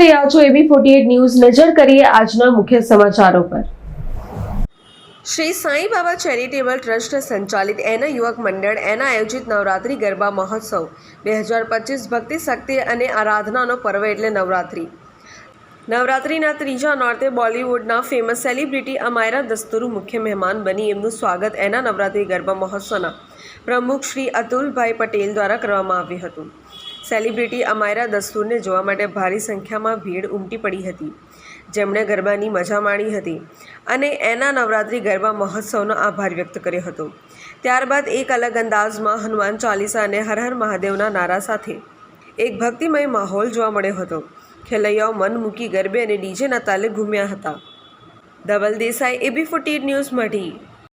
રહ્યા છો એબી forty news. નજર કરીએ આજના મુખ્ય સમાચારો પર. શ્રી સાંઈ બાબા ચેરિટેબલ ટ્રસ્ટ સંચાલિત એના યુવક મંડળ, એના આયોજિત નવરાત્રિ ગરબા મહોત્સવ, બે હજાર પચીસ ભક્તિ શક્તિ અને આરાધનાનો પર્વ એટલે નવરાત્રિ. નવરાત્રિના ત્રીજા નોર્તે બોલિવૂડના ફેમસ સેલિબ્રિટી અમાયરા દસ્તુરુ મુખ્ય મહેમાન બની એમનું સ્વાગત એના નવરાત્રિ ગરબા મહોત્સવના પ્રમુખ શ્રી અતુલભાઈ પટેલ દ્વારા કરવામાં આવ્યું હતું. સેલિબ્રિટી અમાયરા દસ્તુરને જોવા માટે ભારી સંખ્યામાં ભીડ ઉમટી પડી હતી. જેમણે ગરબાની મજા માણી હતી અને એના નવરાત્રિ ગરબા મહોત્સવનો આભાર વ્યક્ત કર્યો હતો. ત્યારબાદ એક અલગ અંદાજમાં હનુમાન ચાલીસા અને હર હર મહાદેવના નારા સાથે એક ભક્તિમય માહોલ જોવા મળ્યો હતો. ખેલૈયાઓ મન મૂકી ગરબે અને ડીજેના તાલે ઘૂમ્યા હતા. Dhaval Desai A B forty news Madhi.